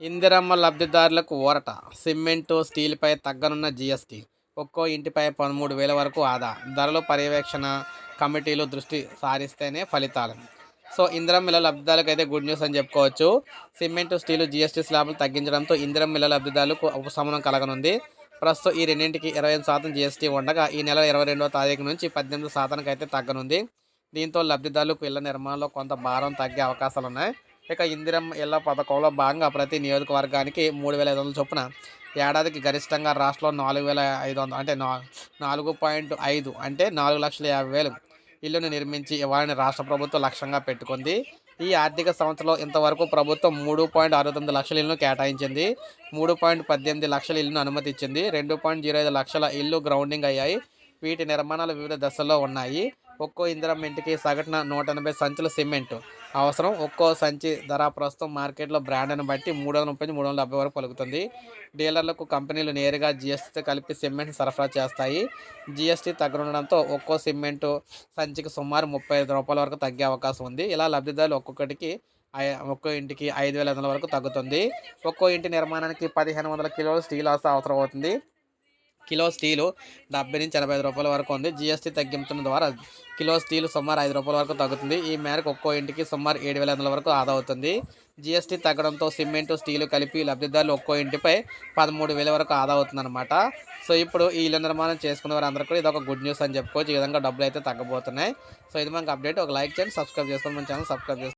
ఇందిరమ్మ లబ్ధిదారులకు ఊరట. సిమెంటు స్టీల్పై తగ్గనున్న జీఎస్టీ. ఒక్కో ఇంటిపై పదమూడు వేల వరకు ఆదా. ధరలు పర్యవేక్షణ కమిటీలు దృష్టి సారిస్తేనే ఫలితాలు. సో ఇందిరం ఇళ్ళ లబ్ధిదారులకు అయితే గుడ్ న్యూస్ అని చెప్పుకోవచ్చు. సిమెంటు స్టీలు జీఎస్టీ స్లాబులు తగ్గించడంతో ఇందిరం ఇళ్ళ లబ్ధిదారులకు ఉపశమనం కలగనుంది. ప్రస్తుతం ఈ రెండింటికి ఇరవై ఐదు శాతం జీఎస్టీ ఉండగా ఈ నెల ఇరవై రెండవ తారీఖు నుంచి పద్దెనిమిది శాతానికి అయితే తగ్గనుంది. దీంతో లబ్ధిదారులకు ఇళ్ళ నిర్మాణంలో కొంత భారం తగ్గే అవకాశాలు ఉన్నాయి ఇక ఇందిరం ఇళ్ళ పథకంలో భాగంగా ప్రతి నియోజకవర్గానికి మూడు వేల ఐదు వందల చొప్పున ఏడాదికి గరిష్టంగా రాష్ట్రంలో నాలుగు వేల ఐదు వందలు అంటే నాలుగు పాయింట్ ఐదు అంటే నాలుగు లక్షల యాభై వేలు ఇల్లును నిర్మించి ఇవ్వాలని రాష్ట్ర ప్రభుత్వం లక్ష్యంగా పెట్టుకుంది. ఈ ఆర్థిక సంవత్సరంలో ఇంతవరకు ప్రభుత్వం మూడు పాయింట్ అరవై తొమ్మిది లక్షల ఇల్లును కేటాయించింది. మూడు పాయింట్ పద్దెనిమిది లక్షల ఇల్లును అనుమతించింది రెండు పాయింట్ జీరో ఐదు లక్షల ఇల్లు గ్రౌండింగ్ అయ్యాయి. వీటి నిర్మాణాలు వివిధ దశల్లో ఉన్నాయి. ఒక్కో ఇందిరం ఇంటికి సగటున నూట ఎనభై సంచుల సిమెంట్. అవసరం ఒక్కో సంచి ధర ప్రస్తుతం మార్కెట్లో బ్రాండ్ను బట్టి మూడు వందల ముప్పై మూడు వందల డెబ్బై వరకు పలుకుతుంది. డీలర్లకు కంపెనీలు నేరుగా జిఎస్టీతో కలిపి సిమెంట్ సరఫరా చేస్తాయి. జిఎస్టీ తగ్గనుండడంతో ఒక్కో సిమెంటు సంచికి సుమారు ముప్పై ఐదు రూపాయల వరకు తగ్గే అవకాశం ఉంది. ఇలా లబ్ధిదారులు ఒక్కొక్కటికి ఒక్కో ఇంటికి ఐదు వేల ఐదు వందల వరకు తగ్గుతుంది. ఒక్కో ఇంటి నిర్మాణానికి పదిహేను వందల కిలోలు స్టీల్ అవసరం అవసరం అవుతుంది కిలో స్టీలు డెబ్బై నుంచి ఎనభై ఐదు రూపాయల వరకు ఉంది. జిఎస్టీ తగ్గించడం ద్వారా కిలో స్టీలు సుమారు ఐదు రూపాయల వరకు తగ్గుతుంది. ఈ మేరకు ఒక్కో ఇంటికి సుమారు ఏడు వేల వందల వరకు ఆదా అవుతుంది. జిఎస్టీ తగ్గడంతో సిమెంటు స్టీలు కలిపి లబ్ధిదారులు ఒక్కో ఇంటిపై పదమూడు వేల వరకు ఆదా అవుతుందన్నమాట. సో ఇప్పుడు ఈ ఇల్లు నిర్మాణం చేసుకున్న వారందరూ కూడా ఇది ఒక గుడ్ న్యూస్ అని చెప్పుకోవచ్చు. ఈ విధంగా డబ్బులు అయితే తగ్గబోతున్నాయి. సో ఇది మనకు అప్డేట్. ఒక లైక్ చేయండి సబ్స్క్రైబ్ చేసుకోండి. మన ఛానల్ సబ్స్క్రైబ్ చేసుకోండి.